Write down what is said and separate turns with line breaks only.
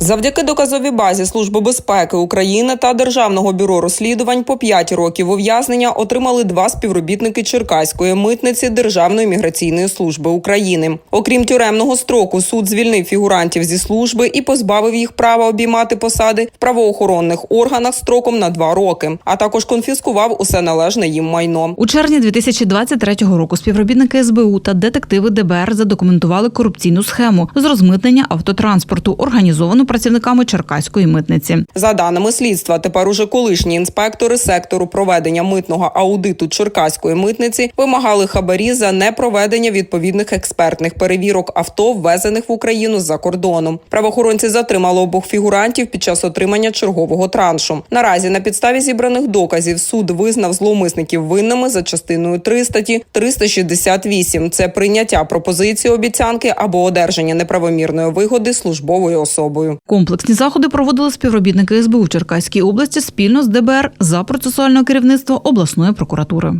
Завдяки доказовій базі Служби безпеки України та Державного бюро розслідувань по 5 років ув'язнення отримали два співробітники Черкаської митниці Державної міграційної служби України. Окрім тюремного строку, суд звільнив фігурантів зі служби і позбавив їх права обіймати посади в правоохоронних органах строком на два роки, а також конфіскував усе належне їм майно.
У червні 2023 року співробітники СБУ та детективи ДБР задокументували корупційну схему з розмитнення автотранспорту, організовану працівниками Черкаської митниці.
За даними слідства, тепер уже колишні інспектори сектору проведення митного аудиту Черкаської митниці вимагали хабарі за непроведення відповідних експертних перевірок авто, ввезених в Україну з-за кордону. Правоохоронці затримали обох фігурантів під час отримання чергового траншу. Наразі на підставі зібраних доказів суд визнав зловмисників винними за частиною 3 статті 368. Це прийняття пропозиції обіцянки або одержання неправомірної вигоди службовою особою.
Комплексні заходи проводили співробітники СБУ в Черкаській області спільно з ДБР за процесуального керівництва обласної прокуратури.